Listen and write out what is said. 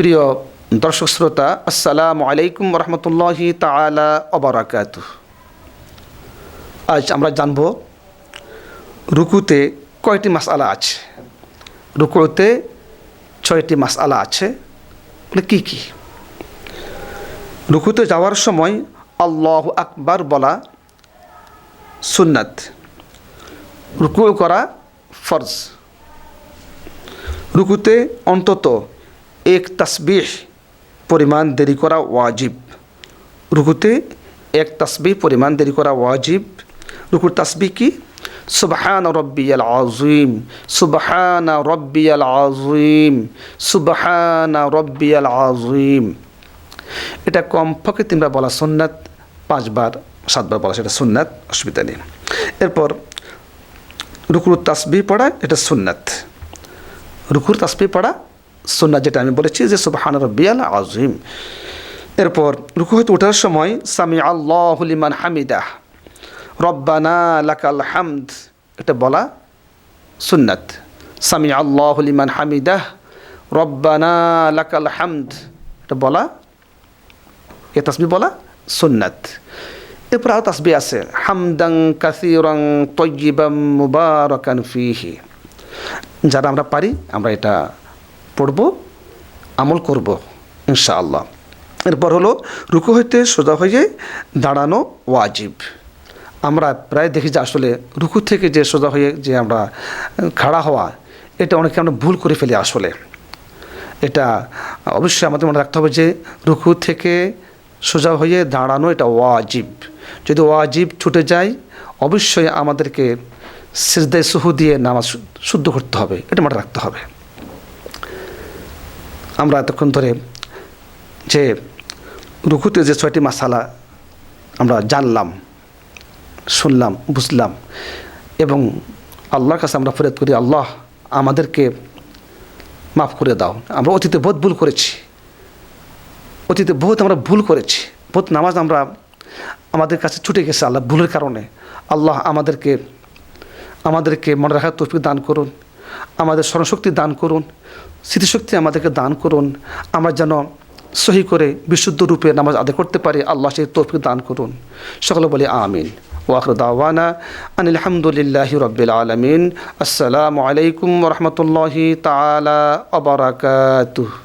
প্রিয় দর্শক শ্রোতা, আসসালামু আলাইকুম রহমতুল্লাহি তালা অবরাকাত আজ আমরা জানব রুকুতে কয়টি মাসআলা আছে? রুকুতে ছয়টি মাসআলা আছে বলে কী কী? রুকুতে যাওয়ার সময় আল্লাহ আকবার বলা সুন্নাত। রুকু করা ফরজ। রুকুতে অন্তত এক তসবিহ পরিমাণ দেরি করা ওয়াজিব। রুকুতে এক তসবিহ পরিমাণ দেরি করা ওয়াজিব। রুকুর তসবিহ কি? সুবহান রব্বিয়াল আজিম সুবহান রব্বিয়াল আজিম সুবহান রব্বিয়াল আজিম এটা কমপক্ষে তিনবার বলা সুন্নাত, পাঁচবার, সাতবার বলা সেটা সুন্নাত, অসুবিধা নেই। এরপর রুকুর তাসবি পড়া, এটা সুন্নাত। রুকুর তাসবি পড়া সুন্নাত যেটা আমি বলেছি যে সুবহান রব্বিয়াল আজিম এরপর রুকু হইতে ওঠার সময় সামি আল্লাহ লিমান হামিদাহ রব্বানা লাকাল হামদ, এটা বলা সুন্নাত। সামি আল্লাহ লিমান হামিদাহ রব্বানা লাকাল হামদ, এটা বলা, এ তাসবি বলা সুন্নাত। এরপর আরও তাসবি আছে হামদাং কাসিরং তৈবাম মুবারকান ফিহি। যারা আমরা পারি, আমরা এটা পড়ব, আমল করব, ইনশাআল্লাহ। এরপর হলো রুকু হইতে সোজা হয়ে দাঁড়ানো ওয়াজিব। আমরা প্রায় দেখি যে আসলে রুকু থেকে যে সোজা হয়ে যে আমরা খাড়া হওয়া, এটা অনেকে আমরা ভুল করে ফেলি আসলে। এটা অবশ্যই আমাদের মনে রাখতে হবে যে রুকু থেকে সোজা হয়ে দাঁড়ানো এটা ওয়াজিব। যদি ওয়াজিব ছুটে যায়, অবশ্যই আমাদেরকে সেজদায় সুহু দিয়ে নামাজ শুদ্ধ করতে হবে, এটা মনে রাখতে হবে। আমরা এতক্ষণ ধরে যে রুকুতে যে ছয়টি মাসালা আমরা জানলাম, শুনলাম, বুঝলাম এবং আল্লাহর কাছে আমরা ফেরত করি, আল্লাহ আমাদেরকে মাফ করে দাও। আমরা অতীতে বহুত ভুল করেছি। অতীতে বহুত আমরা ভুল করেছি। বহুত নামাজ আমরা আমাদের কাছে ছুটে গেছে আল্লাহ ভুলের কারণে। আল্লাহ আমাদেরকে আমাদেরকে মনে রাখার তৌফিক দান করুন। আমাদের স্মরণশক্তি দান করুন, স্মৃতিশক্তি আমাদেরকে দান করুন, আমরা যেন সহি করে বিশুদ্ধ রূপে নামাজ আদায় করতে পারি, আল্লাহ সেই তৌফিক দান করুন। সকলে বলি আমিন। ওয়াকর দাওয়ানা আন আলহামদুলিল্লাহ রবিল আলমিন। আসসালামু আলাইকুম রহমতুল্লাহি তালা আবরাকাতুহ